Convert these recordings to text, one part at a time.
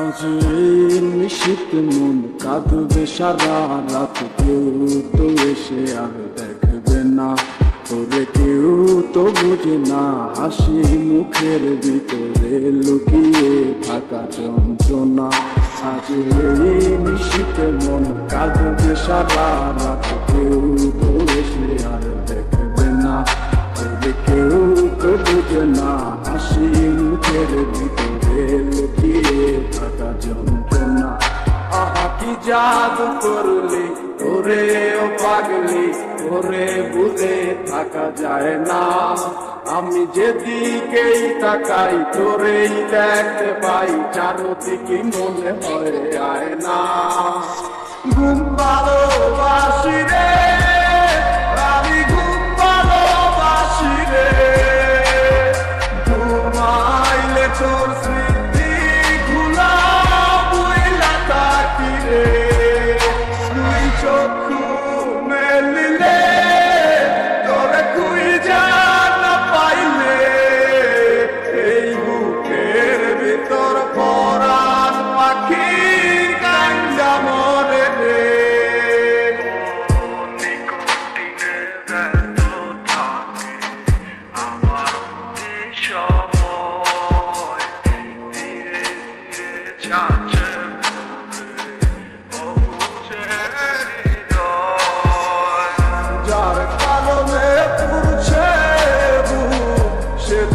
আজ নিশীত মন কাঁদবে সারা রাত। কেউ তো এসে আর দেখবে না। তোরে কেউ তো বোঝে না, হাসি মুখের ভিতরে লুকিয়ে থাকা যন্ত্রণা। আজ নিশীত মন কাঁদবে সারা রাত, কেউ বোঝে না হাসি মুখের ভিতরে লুকিয়ে থাকা যন্ত্রণা। আহা, কি জাদু করলি? ওরে ও পাগলি, ওরে বুঝে থাকা যায় না। আমি যেদিকেই তাকাই, তোরেই দেখতে পাই, চারদিকে মনে হয় আয় না ঘুম ভালোবাসি রে।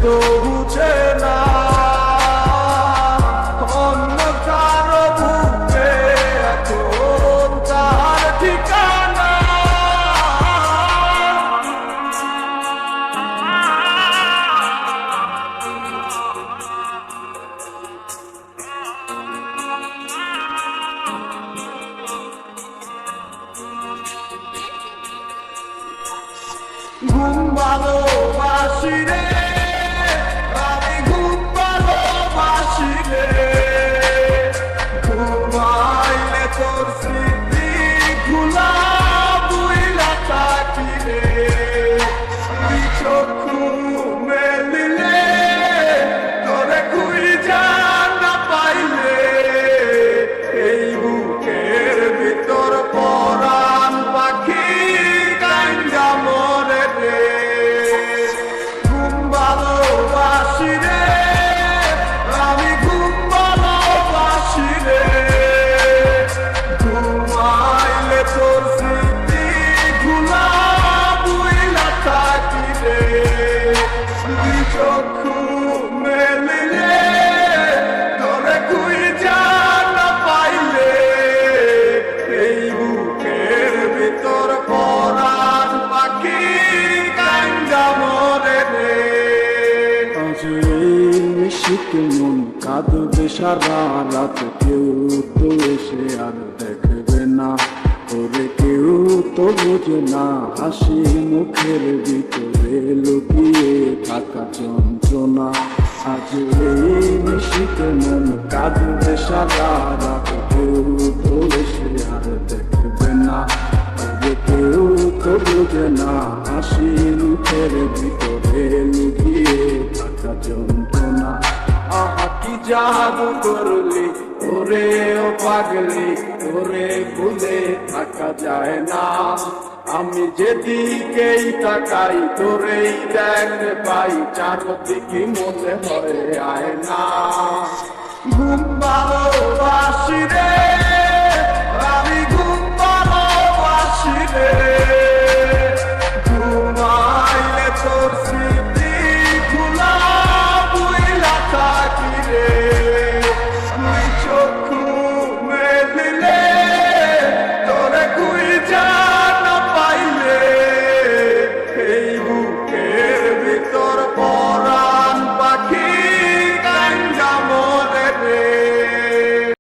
সে না। অন্য কারও বুকে এখন তার ঠিকানা। ঘুম ভালোবাসি রে cool. কাঁদবে সারা রাত কেউ তো এসে আর দেখবে না ওরে কেউ তো বোঝে না হাসি মুখের ভিতরে লুকিয়ে থাকা যন্ত্রণা আজ এই নিশীত মন কাঁদবে সারা রাত কেউ তো এসে আর দেখবে না ওরে কেউ তো বোঝে না হাসি মুখের ভিতরে জাদু করলি, ওরে ও পাগলি, ওরে ভুলে থাকা যায় না। আমি যেদিকেই তাকাই, তোরেই দেখতে পাই, চারদিকে মনে হয় আয় না